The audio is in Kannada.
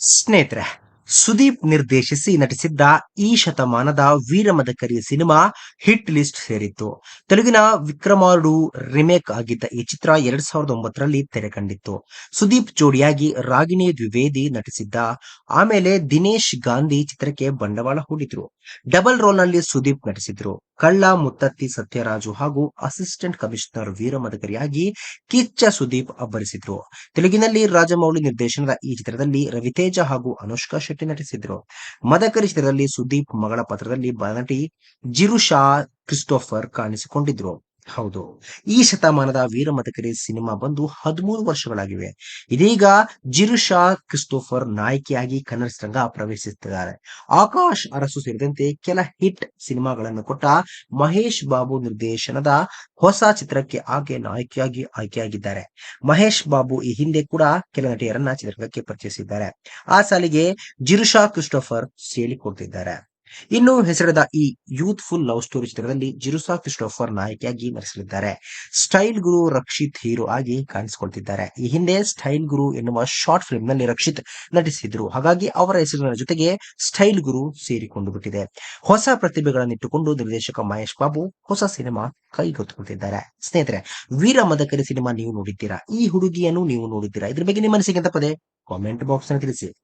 ಸ್ನೇಹಿತರೆ, ಸುದೀಪ್ ನಿರ್ದೇಶಿಸಿ ನಟಿಸಿದ್ದ ಈ ಶತಮಾನದ ವೀರಮದಕರಿ ಸಿನಿಮಾ ಹಿಟ್ ಲಿಸ್ಟ್ ಸೇರಿತ್ತು. ತೆಲುಗಿನ ವಿಕ್ರಮಾರುಡು ರಿಮೇಕ್ ಆಗಿದ್ದ ಈ ಚಿತ್ರ ಎರಡ್ ಸಾವಿರದ ಒಂಬತ್ತರಲ್ಲಿ ತೆರೆ ಕಂಡಿತ್ತು. ಸುದೀಪ್ ಜೋಡಿಯಾಗಿ ರಾಗಿಣಿ ದ್ವಿವೇದಿ ನಟಿಸಿದ್ದ, ಆಮೇಲೆ ದಿನೇಶ್ ಗಾಂಧಿ ಚಿತ್ರಕ್ಕೆ ಬಂಡವಾಳ ಹೂಡಿದ್ರು. ಡಬಲ್ ರೋಲ್ನಲ್ಲಿ ಸುದೀಪ್ ನಟಿಸಿದ್ರು. ಕಳ್ಳ, ಮುತ್ತತ್ತಿ, ಸತ್ಯರಾಜು ಹಾಗೂ ಅಸಿಸ್ಟೆಂಟ್ ಕಮಿಷನರ್ ವೀರಮದಕರಿಯಾಗಿ ಕಿಚ್ಚ ಸುದೀಪ್ ಅಬ್ಬರಿಸಿದ್ರು. ತೆಲುಗಿನಲ್ಲಿ ರಾಜಮೌಳಿ ನಿರ್ದೇಶನದ ಈ ಚಿತ್ರದಲ್ಲಿ ರವಿತೇಜ ಹಾಗೂ ಅನುಷ್ಕಾ ಶೆಟ್ಟಿ ನಟಿಸಿದ್ರು. ಮದಕರಿ ಚಿತ್ರದಲ್ಲಿ ಸುದೀಪ್ ಮಗಳ ಪಾತ್ರದಲ್ಲಿ ನಟಿ ಜಿರುಷಾ ಕ್ರಿಸ್ಟೋಫರ್ ಕಾಣಿಸಿಕೊಂಡಿದ್ರು. ಹೌದು. ಈ ಶತಮಾನದ ವೀರಮದಕರಿ ಸಿನಿಮಾ ಬಂದು ಹದಿಮೂರು ವರ್ಷಗಳಾಗಿವೆ. ಇದೀಗ ಜಿರುಷಾ ಕ್ರಿಸ್ಟೋಫರ್ ನಾಯಕಿಯಾಗಿ ಕನ್ನಡ ರಂಗ ಪ್ರವೇಶಿಸುತ್ತಿದ್ದಾರೆ. ಆಕಾಶ್ ಅರಸು ಸೇರಿದಂತೆ ಕೆಲ ಹಿಟ್ ಸಿನಿಮಾಗಳನ್ನು ಕೊಟ್ಟ ಮಹೇಶ್ ಬಾಬು ನಿರ್ದೇಶನದ ಹೊಸ ಚಿತ್ರಕ್ಕೆ ಆಕೆ ನಾಯಕಿಯಾಗಿ ಆಯ್ಕೆಯಾಗಿದ್ದಾರೆ. ಮಹೇಶ್ ಬಾಬು ಈ ಹಿಂದೆ ಕೂಡ ಕೆಲ ನಟಿಯರನ್ನ ಚಿತ್ರರಂಗಕ್ಕೆ ಪರಿಚಯಿಸಿದ್ದಾರೆ. ಆ ಸಾಲಿಗೆ ಜಿರುಷಾ ಕ್ರಿಸ್ಟೋಫರ್ ಸೇರಿಕೊಡ್ತಿದ್ದಾರೆ. ಇನ್ನು ಹೆಸರದ ಈ ಯೂತ್ಫುಲ್ ಲವ್ ಸ್ಟೋರಿ ಚಿತ್ರದಲ್ಲಿ ಜಿರುಸಾ ಕ್ರಿಸ್ಟೋಫರ್ ನಾಯಕಿಯಾಗಿ ನಟಿಸಲಿದ್ದಾರೆ. ಸ್ಟೈಲ್ ಗುರು ರಕ್ಷಿತ್ ಹೀರೋ ಆಗಿ ಕಾಣಿಸಿಕೊಳ್ತಿದ್ದಾರೆ. ಈ ಹಿಂದೆ ಸ್ಟೈಲ್ ಗುರು ಎನ್ನುವ ಶಾರ್ಟ್ ಫಿಲ್ಮ್ನಲ್ಲಿ ರಕ್ಷಿತ್ ನಟಿಸಿದ್ರು. ಹಾಗಾಗಿ ಅವರ ಹೆಸರಿನ ಜೊತೆಗೆ ಸ್ಟೈಲ್ ಗುರು ಸೇರಿಕೊಂಡು ಬಿಟ್ಟಿದೆ ಹೊಸ ಪ್ರತಿಭೆಗಳನ್ನಿಟ್ಟುಕೊಂಡು ನಿರ್ದೇಶಕ ಮಹೇಶ್ ಬಾಬು ಹೊಸ ಸಿನಿಮಾ ಕೈಗೆತ್ತಿಕೊಳ್ತಿದ್ದಾರೆ. ಸ್ನೇಹಿತರೆ, ವೀರ ಮದಕರಿ ಸಿನಿಮಾ ನೀವು ನೋಡಿದ್ದೀರಾ? ಈ ಹುಡುಗಿಯನ್ನು ನೀವು ನೋಡಿದ್ದೀರಾ? ಇದ್ರ ಬಗ್ಗೆ ನಿಮ್ಮ ಅನಿಸಿಕೆ ಪದೇ ಕಾಮೆಂಟ್ ಬಾಕ್ಸ್ನಲ್ಲಿ ತಿಳಿಸಿ.